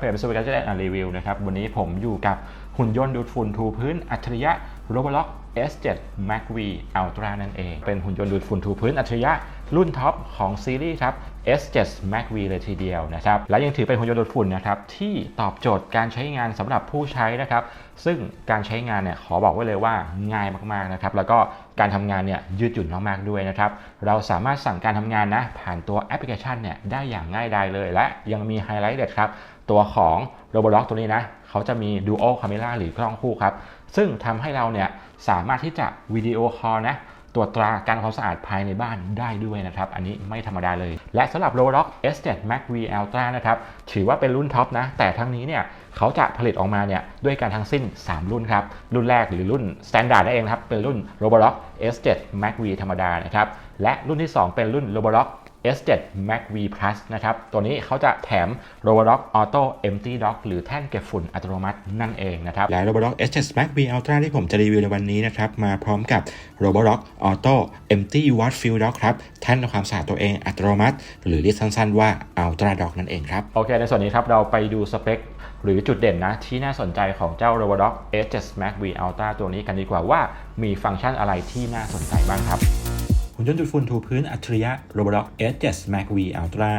ครับเพจสวิการจะได้อ่านรีวิวนะครับ วันนี้ผมอยู่กับหุ่นยนต์ดูดฝุ่นถูพื้นอัจฉริยะ Roborock S7 Max V Ultra นั่นเอง เป็นหุ่นยนต์ดูดฝุ่นถูพื้นอัจฉริยะรุ่นท็อปของซีรีส์ครับ S7 Max V เลยทีเดียวนะครับ และยังถือเป็นหุ่นยนต์ดูดฝุ่นนะครับที่ตอบโจทย์การใช้งานสำหรับผู้ใช้นะครับ ซึ่งการใช้งานเนี่ยขอบอกไว้เลยว่าง่ายมากๆนะครับ แล้วก็การทำงานเนี่ยยืดหยุ่นมากๆด้วยนะครับ เราสามารถสั่งการทำงานนะผ่านตัวแอปพลิเคชันเนี่ยได้อย่างง่ายดายเลย และยังมีไฮไลท์เด็ดครับ ตัวของ Roborock ตัวนี้นะเขาจะมี Dual Camera หรือกล้องคู่ครับ ซึ่งทำให้เราเนี่ยสามารถที่จะวิดีโอคอลนะตรวจตราการทำความสะอาดภายในบ้านได้ด้วยนะครับ อันนี้ไม่ธรรมดาเลย และสำหรับ Roborock S7 Max V Ultra นะครับ ถือว่าเป็นรุ่นท็อปนะ แต่ทั้งนี้เนี่ยเขาจะผลิตออกมาเนี่ยด้วยการทั้งสิ้น 3 รุ่นครับ รุ่นแรกหรือรุ่น Standard นั่นเองครับ เป็นรุ่น Roborock S7 Max V ธรรมดานะครับ และรุ่นที่ 2 เป็นรุ่น Roborock S7 Max V Plus นะครับ ตัวนี้เขาจะแถม Roborock Auto Empty Dock หรือแท่นเก็บฝุ่นอัตโนมัตินั่นเองนะครับ และ Roborock S7 Max V Ultra ที่ผมจะรีวิวในวันนี้นะครับ มาพร้อมกับ Roborock Auto Empty Watt Fill Dock ครับ แท่นทำความสะอาดตัวเองอัตโนมัติ หรือเรียกสั้นๆว่า Ultra Dock นั่นเองครับ โอเค ในส่วนนี้ครับ เราไปดูสเปคหรือจุดเด่นนะที่น่าสนใจของเจ้า Roborock S7 Max V Ultra ตัวนี้กันดีกว่าว่ามีฟังก์ชันอะไรที่น่าสนใจบ้างครับ หุ่นยนต์ดูดฝุ่นถูพื้นอัจฉริยะ Roborock S7 Max V Ultra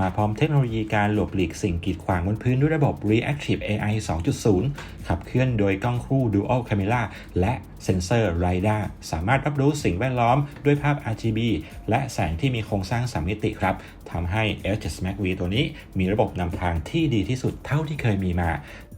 มาพร้อมเทคโนโลยีการหลบหลีกสิ่งกีดขวางบนพื้นด้วยระบบ Reactive AI 2.0 ขับเคลื่อนโดยกล้องคู่ Dual Camera และเซ็นเซอร์ Radar สามารถรับรู้สิ่งแวดล้อมด้วยภาพ RGB และแสงที่มีโครงสร้างสามมิติครับทำให้ S7 Max V ตัวนี้มีระบบนำทางที่ดีที่สุดเท่าที่เคยมีมา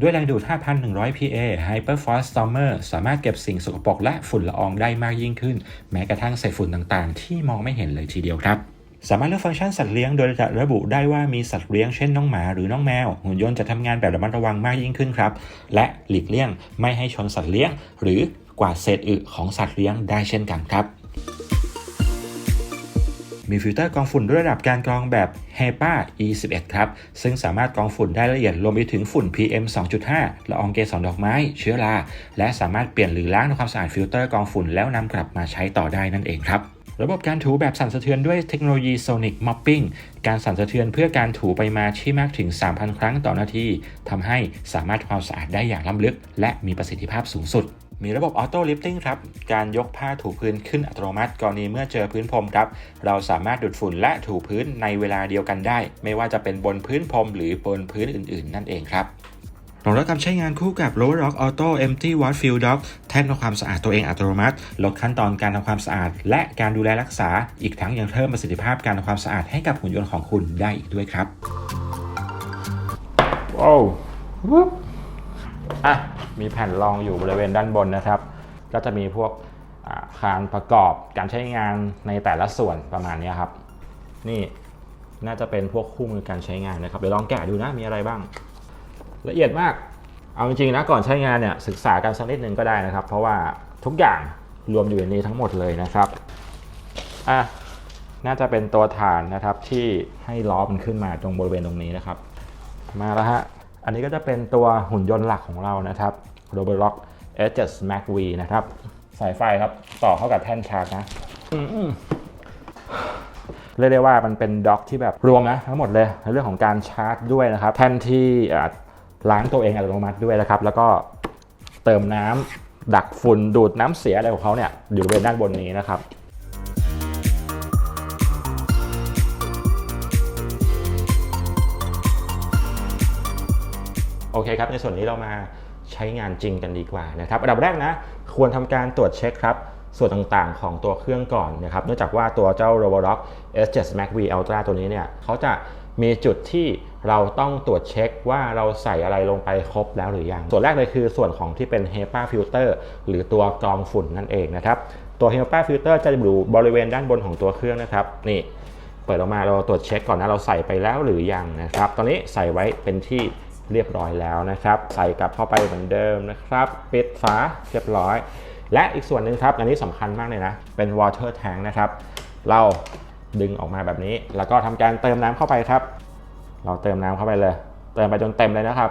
ด้วยแรงดูด 5,100 PA Hyperforce Stormer สามารถเก็บสิ่งสกปรกและฝุ่นละอองได้มากยิ่งขึ้น แม้กระทั่งเศษฝุ่นต่างๆ ที่มองไม่เห็นเลยทีเดียวครับ สามารถเลือกฟังก์ชันสัตว์เลี้ยงโดยจะระบุได้ว่ามีสัตว์เลี้ยงเช่นน้องหมาหรือน้องแมว หุ่นยนต์จะทำงานแบบระมัดระวังมากยิ่งขึ้นครับ และหลีกเลี่ยงไม่ให้ชนสัตว์เลี้ยง หรือกวาดเศษอึของสัตว์เลี้ยงได้เช่นกันครับ มีฟิลเตอร์กรองฝุ่นด้วยระดับการกรองแบบ HEPA E11 ครับ ซึ่งสามารถกรองฝุ่นได้ละเอียดรวมไปถึงฝุ่น PM 2.5 ละอองเกสรดอกไม้ เชื้อรา และสามารถเปลี่ยนหรือล้างทำความสะอาดฟิลเตอร์กรองฝุ่นแล้วนำกลับมาใช้ต่อได้นั่นเองครับ ระบบการถูแบบสั่นสะเทือนด้วยเทคโนโลยี Sonic Mopping การสั่นสะเทือนเพื่อการถูไปมาที่มากถึง 3,000 ครั้งต่อนาทีทำให้สามารถทำความสะอาดได้อย่างล้ำลึก และมีประสิทธิภาพสูงสุดมีระบบออโต้ลิฟติ้งครับ การยกผ้าถูพื้นขึ้นอัตโนมัติ กรณีเมื่อเจอพื้นพรมครับ เราสามารถดูดฝุ่นและถูพื้นในเวลาเดียวกันได้ ไม่ว่าจะเป็นบนพื้นพรมหรือบนพื้นอื่นๆ นั่นเองครับ รองรับการใช้งานคู่กับ Roborock Auto Empty Watt Fill Dock แท่นทำความสะอาดตัวเองอัตโนมัติ ลดขั้นตอนการทำความสะอาด และการดูแลรักษา อีกทั้งยังเพิ่มประสิทธิภาพการทำความสะอาดให้กับหุ่นยนต์ของคุณได้อีกด้วยครับว้าววุ๊บอะ มีแผ่นรองอยู่บริเวณด้านบนนะครับ ก็จะมีพวกอ่าคานประกอบการใช้งานในแต่ละส่วนประมาณเนี้ยครับ นี่น่าจะเป็นพวกคู่มือการใช้งานนะครับเดี๋ยวลองแกะดูนะมีอะไรบ้าง ละเอียดมาก เอาจริงๆนะก่อนใช้งานเนี่ยศึกษากันสักนิดนึงก็ได้นะครับ เพราะว่าทุกอย่างรวมอยู่ในนี้ทั้งหมดเลยนะครับอะน่าจะเป็นตัวฐานนะครับที่ให้ล้อมันขึ้นมาตรงบริเวณตรงนี้นะครับ มาแล้วฮะอันนี้ก็จะเป็นตัวหุ่นยนต์หลักของเรานะครับ Roborock S7 Max V นะครับ สายไฟครับต่อเข้ากับแท่นชาร์จนะเรียกได้ว่ามันเป็นด็อกที่แบบรวมนะทั้งหมดเลยในเรื่องของการชาร์จด้วยนะครับ แท่นที่ ล้างตัวเองอัตโนมัติด้วยนะครับ แล้วก็เติมน้ำดักฝุ่นดูดน้ำเสียอะไรของเขาเนี่ยอยู่บริเวณด้านบนนี้นะครับโอเคครับในส่วนนี้เรามาใช้งานจริงกันดีกว่านะครับอันดับแรกนะควรทำการตรวจเช็คครับส่วนต่างๆของตัวเครื่องก่อนนะครับเนื่องจากว่าตัวเจ้า Roborock S7 Max V Ultra ตัวนี้เนี่ยเขาจะมีจุดที่ เราต้องตรวจเช็คว่าเราใส่อะไรลงไปครบแล้วหรือยัง ส่วนแรกเลยคือส่วนของที่เป็น HEPA filter หรือตัวกรองฝุ่นนั่นเองนะครับ ตัว HEPA filter จะอยู่บริเวณด้านบนของตัวเครื่องนะครับ นี่เปิดออกมาเราตรวจเช็คก่อนนะเราใส่ไปแล้วหรือยังนะครับ ตอนนี้ใส่ไว้เป็นที่เรียบร้อยแล้วนะครับ ใส่กลับเข้าไปเหมือนเดิมนะครับ ปิดฝาเรียบร้อย และอีกส่วนหนึ่งครับ อันนี้สำคัญมากเลยนะ เป็น water tank นะครับ เราดึงออกมาแบบนี้ แล้วก็ทำการเติมน้ำเข้าไปครับ เราเติมน้ำเข้าไปเลย เติมไปจนเต็มเลยนะครับ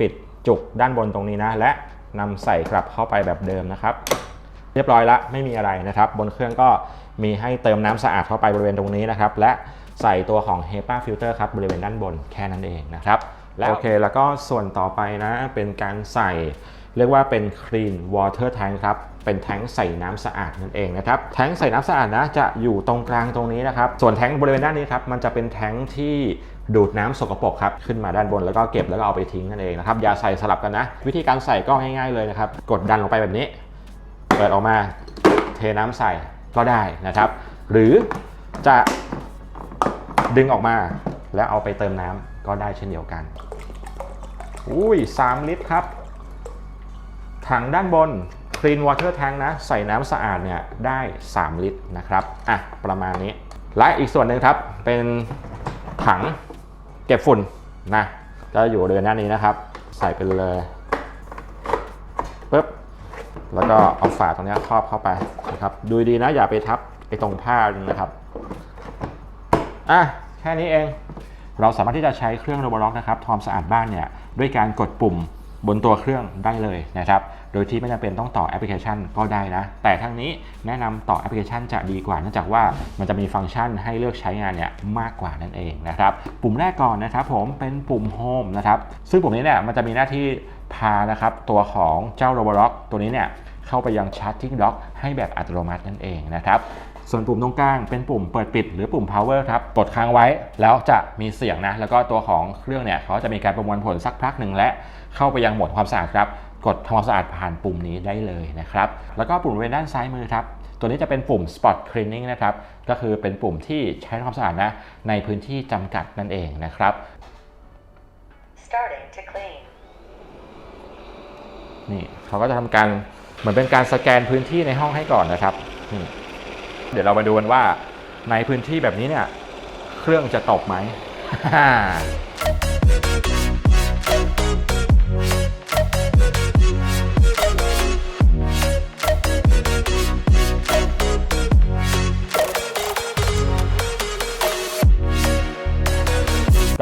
ปิดจุกด้านบนตรงนี้นะ และนำใส่กลับเข้าไปแบบเดิมนะครับ เรียบร้อยละไม่มีอะไรนะครับ บนเครื่องก็มีให้เติมน้ำสะอาดเข้าไปบริเวณตรงนี้นะครับ และใส่ตัวของ HEPA filter ครับบริเวณด้านบนแค่นั้นเองนะครับแล้วโอเค แล้วก็ส่วนต่อไปนะเป็นการใส่ เรียกว่าเป็น clean water tank ครับ เป็นแท้งใส่น้ำสะอาดนั่นเองนะครับ แท้งใส่น้ำสะอาดนะจะอยู่ตรงกลางตรงนี้นะครับ ส่วนแท้งบริเวณด้านนี้ครับ มันจะเป็นแท้งที่ ดูดน้ำสกปรกครับขึ้นมาด้านบนแล้วก็เก็บแล้วก็เอาไปทิ้งนั่นเองนะครับอย่าใส่สลับกันนะ วิธีการใส่ก็ง่ายๆเลยนะครับ กดดันลงไปแบบนี้ เปิดออกมาเทน้ำใส่ก็ได้นะครับ หรือจะดึงออกมาแล้วเอาไปเติมน้ำก็ได้เช่นเดียวกันอุ้ย3ลิตรครับ ถังด้านบน Clean Water Tank นะ ใส่น้ำสะอาดเนี่ยได้ 3 ลิตรนะครับ อะ ประมาณนี้ และอีกส่วนหนึ่งครับ เป็นถัง เก็บฝุ่นนะก็อยู่บริเวณด้านนี้นะครับ ใส่ไปเลยปึ๊บแล้วก็เอาฝาตรงนี้ครอบเข้าไปนะครับดูดีนะอย่าไปทับไอ้ตรงผ้านะครับอะแค่นี้เอง เราสามารถที่จะใช้เครื่องโรบล็อกนะครับทำความสะอาดบ้านเนี่ยด้วยการกดปุ่มบนตัวเครื่องได้เลยนะครับ โดยที่ไม่จำเป็นต้องต่อแอปพลิเคชันก็ได้นะ แต่ทั้งนี้แนะนำต่อแอปพลิเคชันจะดีกว่าเนื่องจากว่ามันจะมีฟังก์ชันให้เลือกใช้งานเนี่ยมากกว่านั่นเองนะครับปุ่มแรกก่อนนะครับผมเป็นปุ่ม Home นะครับซึ่งปุ่มนี้เนี่ยมันจะมีหน้าที่พานะครับตัวของเจ้าโรบอล็อกตัวนี้เนี่ยเข้าไปยัง Charging Dock ให้แบบอัตโนมัตินั่นเองนะครับส่วนปุ่มตรงกลางเป็นปุ่มเปิดปิดหรือปุ่ม power ครับกดค้างไว้แล้วจะมีเสียงนะ แล้วก็ตัวของเครื่องเนี่ยเขาจะมีการประมวลผลสักพักหนึ่งและเข้าไปยังโหมดความสะอาดครับ กดทำความสะอาดผ่านปุ่มนี้ได้เลยนะครับ แล้วก็ปุ่มบริเวณด้านซ้ายมือครับ ตัวนี้จะเป็นปุ่ม spot cleaning นะครับ ก็คือเป็นปุ่มที่ใช้ทำความสะอาดนะในพื้นที่จำกัดนั่นเองนะครับ Starting to clean. นี่เขาก็จะทำการเหมือนเป็นการสแกนพื้นที่ในห้องให้ก่อนนะครับนี่เดี๋ยวเรามาดูกันว่าในพื้นที่แบบนี้เนี่ย เครื่องจะตกไหม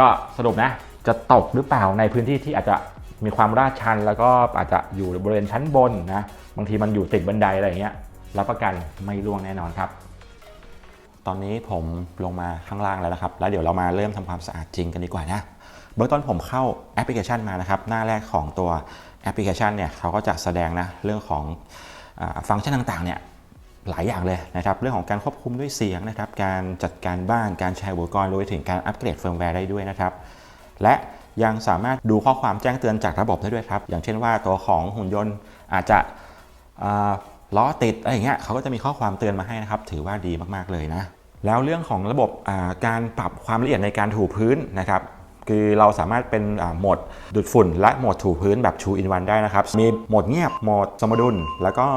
ก็สรุปนะจะตกหรือเปล่าในพื้นที่ที่อาจจะมีความราดชัน แล้วก็อาจจะอยู่บริเวณชั้นบนนะบางทีมันอยู่ติดบันไดอะไรเงี้ยรับประกันไม่ร่วงแน่นอนครับ ตอนนี้ผมลงมาข้างล่างแล้วนะครับ แล้วเดี๋ยวเรามาเริ่มทำความสะอาดจริงกันดีกว่านะเบื้องต้นผมเข้าแอปพลิเคชันมานะครับ หน้าแรกของตัวแอปพลิเคชันเนี่ยเขาก็จะแสดงนะเรื่องของอฟังก์ชันต่างๆเนี่ย หลายอย่างเลยนะครับ เรื่องของการควบคุมด้วยเสียงนะครับ การจัดการบ้าน การแชร์อุปกรณ์รวมไปถึงการอัปเกรดเฟิร์มแวร์ได้ด้วยนะครับ และยังสามารถดูข้อความแจ้งเตือนจากระบบได้ด้วยครับ อย่างเช่นว่าตัวของหุ่นยนต์อาจจะล้อติดอะไรอย่างเงี้ยเขาก็จะมีข้อความเตือนมาให้นะครับ ถือว่าดีมากๆเลยนะ แล้วเรื่องของระบบาการปรับความละเอียดในการถูพื้นนะครับคือเราสามารถเป็นโหมดดูดฝุ่น และโหมดถูพื้นแบบ Two in One ได้นะครับ มีโหมดเงียบ โหมดสมดุล แล้วก็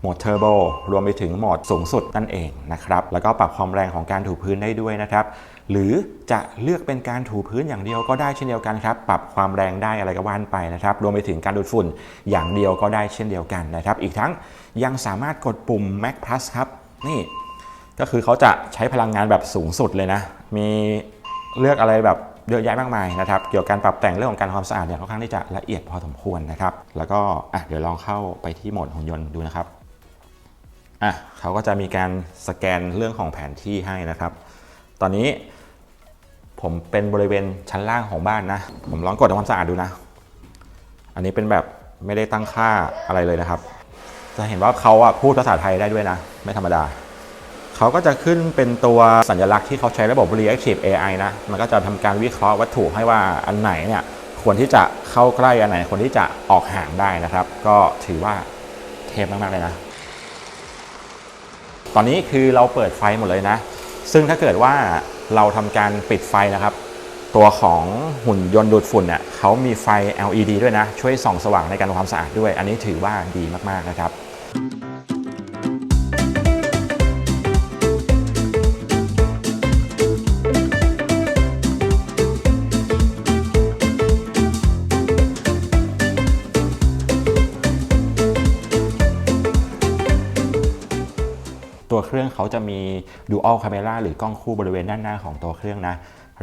โหมดเทอร์โบรวมไปถึงโหมดสูงสุดนั่นเองนะครับ แล้วก็ปรับความแรงของการถูพื้นได้ด้วยนะครับ หรือจะเลือกเป็นการถูพื้นอย่างเดียวก็ได้เช่นเดียวกันครับ ปรับความแรงได้อะไรก็ว่านไปนะครับ รวมไปถึงการดูดฝุ่นอย่างเดียวก็ได้เช่นเดียวกันนะครับ อีกทั้งยังสามารถกดปุ่ม Max Plus ครับ นี่ ก็คือเขาจะใช้พลังงานแบบสูงสุดเลยนะ มีเลือกอะไรแบบเยอะแยะมากมายนะครับ เกี่ยวกับการปรับแต่งเรื่องของการทำความสะอาดเนี่ยค่อนข้างที่จะละเอียดพอสมควรนะครับ แล้วก็อะเดี๋ยวลองเข้าไปที่โหมดหุ่นยนต์ดูนะครับ อะเขาก็จะมีการสแกนเรื่องของแผนที่ให้นะครับ ตอนนี้ผมเป็นบริเวณชั้นล่างของบ้านนะ ผมลองกดทำความสะอาดดูนะ อันนี้เป็นแบบไม่ได้ตั้งค่าอะไรเลยนะครับ จะเห็นว่าเขาอะพูดภาษาไทยได้ด้วยนะ ไม่ธรรมดา เขาก็จะขึ้นเป็นตัวสัญลักษณ์ที่เขาใช้ระบบ Reactive AI นะ มันก็จะทำการวิเคราะห์วัตถุให้ว่าอันไหนเนี่ยควรที่จะเข้าใกล้อันไหนควรที่จะออกห่างได้นะครับ ก็ถือว่าเทพมากๆเลยนะ ตอนนี้คือเราเปิดไฟหมดเลยนะ ซึ่งถ้าเกิดว่าเราทำการปิดไฟนะครับ ตัวของหุ่นยนต์ดูดฝุ่นเนี่ยเขามีไฟ LED ด้วยนะ ช่วยส่องสว่างในการทำความสะอาดด้วย อันนี้ถือว่าดีมากๆนะครับ เครื่องเขาจะมี Dual Camera หรือกล้องคู่บริเวณด้านหน้าของตัวเครื่องนะ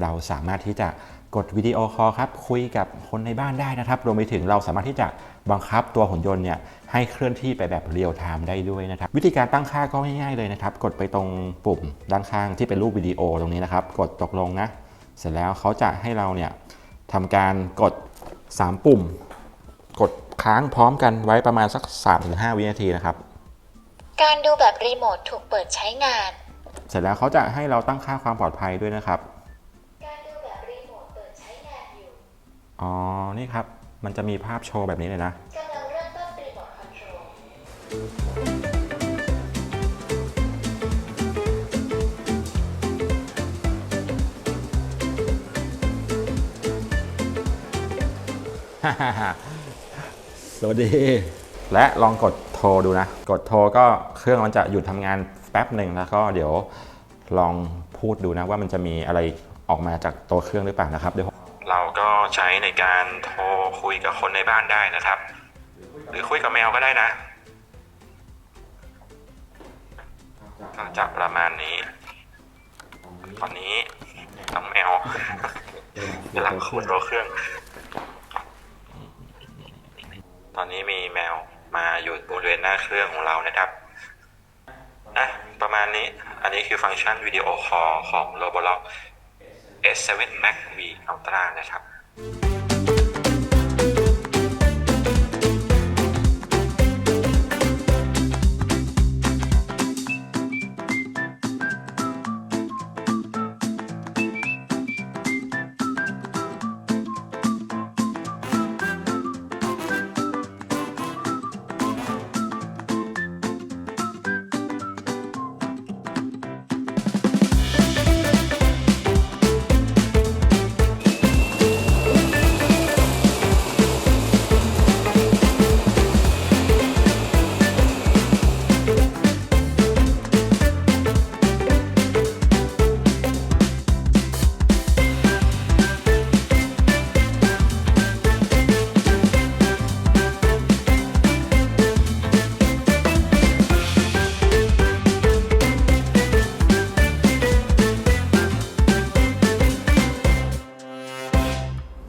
เราสามารถที่จะกดวิดีโอคอลครับ คุยกับคนในบ้านได้นะครับ รวมไปถึงเราสามารถที่จะบังคับตัวหุ่นยนต์เนี่ยให้เคลื่อนที่ไปแบบเรียลไทม์ได้ด้วยนะครับ วิธีการตั้งค่าก็ง่ายๆเลยนะครับ กดไปตรงปุ่มด้านข้างที่เป็นรูปวิดีโอตรงนี้นะครับ กดตกลงนะ เสร็จแล้วเขาจะให้เราเนี่ยทำการกด 3 ปุ่ม กดค้างพร้อมกันไว้ประมาณสัก 3-5 วินาทีนะครับ การดูแบบรีโมทถูกเปิดใช้งาน เสร็จแล้วเขาจะให้เราตั้งค่าความปลอดภัยด้วยนะครับ การดูแบบรีโมทเปิดใช้งานอยู่ อ๋อ นี่ครับ มันจะมีภาพโชว์แบบนี้เลยนะ กำลังเริ่มต้นรีโมทคอนโทรล สวัสดี และลองกด โทรดูนะ กดโทรก็เครื่องมันจะหยุดทำงานแป๊บหนึ่งแล้วก็เดี๋ยวลองพูดดูนะว่ามันจะมีอะไรออกมาจากตัวเครื่องหรือเปล่านะครับเดี๋ยวเราก็ใช้ในการโทรคุยกับคนในบ้านได้นะครับ หรือคุยกับแมวก็ได้นะก็จะประมาณนี้ ตอนนี้น้องแมวกำลังคุยตัวเครื่อง ตอนนี้มีแมว มาอยู่บริเวณหน้าเครื่องของเรานะครับอะประมาณนี้ อันนี้คือฟังก์ชันวิดีโอคอลของ Roblox S7 Max V Ultra นะครับ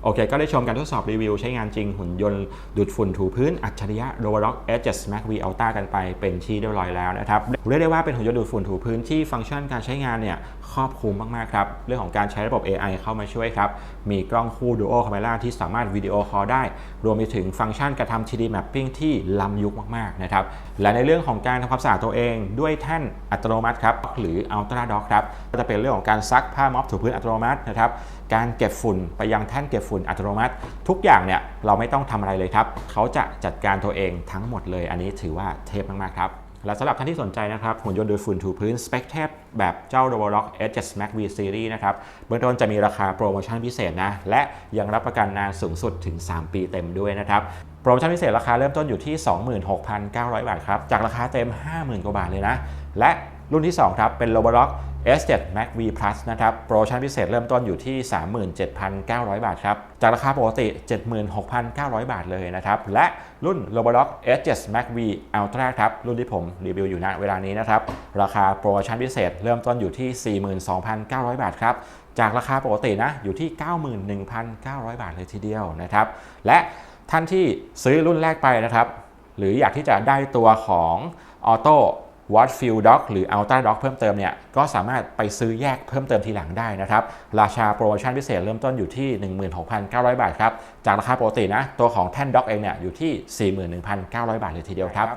โอเค ก็ได้ชมการทดสอบรีวิว ใช้งานจริงหุ่นยนต์ดูดฝุ่นถูพื้น อัจฉริยะ Roborock S7 Max V Ultra กันไปเป็นที่เรียบร้อยแล้วนะครับเรียกได้ว่าเป็นหุ่นยนต์ดูดฝุ่นถูพื้นที่ฟังก์ชันการใช้งานเนี่ย ครอบคลุมมากๆครับ เรื่องของการใช้ระบบ AI เข้ามาช่วยครับ มีกล้องคู่ Duo Camera ที่สามารถวิดีโอคอลได้ รวมไปถึงฟังก์ชันการทำ 3D Mapping ที่ล้ำยุคมากๆนะครับ และในเรื่องของการทำความสะอาดตัวเอง ด้วยแท่นอัตโนมัติครับ หรือ Ultra Dock ครับ ก็จะเป็นเรื่องของการซักผ้าม็อบถูพื้นอัตโนมัตินะครับ การเก็บฝุ่นไปยังแท่นเก็บฝุ่นอัตโนมัติ ทุกอย่างเนี่ยเราไม่ต้องทำอะไรเลยครับ เขาจะจัดการตัวเองทั้งหมดเลย อันนี้ถือว่าเทพมากๆครับ และสำหรับท่านที่สนใจนะครับหุ่นยนต์ดูดฝุ่นถูพื้นสเปคเทปแบบเจ้า Roborock S7 Max V Series นะครับเบื้องต้นจะมีราคาโปรโมชั่นพิเศษนะ และยังรับประกันนานสูงสุดถึง 3 ปีเต็มด้วยนะครับ โปรโมชั่นพิเศษราคาเริ่มต้นอยู่ที่ 26,900 บาทครับ จากราคาเต็ม 50,000 กว่าบาทเลยนะ และรุ่นที่ 2 ครับ เป็น Roborock S7 Max V Plus นะครับ โปรโมชั่นพิเศษเริ่มต้นอยู่ที่ 37,900 บาทครับ จากราคาปกติ 76,900 บาทเลยนะครับ และรุ่น Roborock S7 Max V Ultra ครับ รุ่นที่ผมรีวิวอยู่ณเวลานี้นะครับ ราคาโปรโมชั่นพิเศษเริ่มต้นอยู่ที่ 42,900 บาทครับ จากราคาปกตินะอยู่ที่ 91,900 บาทเลยทีเดียวนะครับ และท่านที่ซื้อรุ่นแรกไปนะครับ หรืออยากที่จะได้ตัวของ Auto Watch Field Dock หรือ Ultra Dock เพิ่มเติมเนี่ยก็สามารถไปซื้อแยกเพิ่มเติมทีหลังได้นะครับ ราคาโปรโมชั่นพิเศษเริ่มต้นอยู่ที่ 16,900 บาทครับ จากราคาปกตินะตัวของแท่นด็อกเองเนี่ยอยู่ที่ 41,900 บาทเลยทีเดียวครับ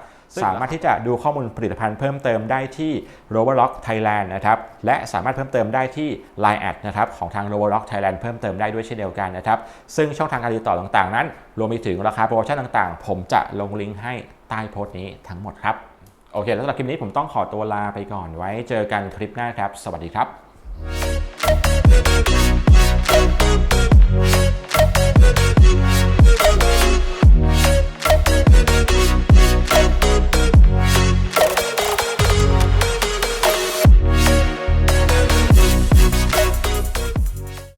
สามารถที่จะดูข้อมูลผลิตภัณฑ์เพิ่มเติมได้ที่ Roborock Thailand นะครับ และสามารถเพิ่มเติมได้ที่ Line แอดนะครับของทาง Roborock Thailand เพิ่มเติมได้ด้วยเช่นเดียวกันนะครับ ซึ่งช่องทางการติดต่อต่างๆ นั้น รวมไปถึงราคาโปรโมชั่นต่างๆ ผมจะลงลิงก์ให้ใต้โพสต์นี้ทั้งหมดครับ โอเค แล้วสำหรับคลิปนี้ผมต้องขอตัวลาไปก่อนไว้เจอกันคลิปหน้าครับ สวัสดีครับ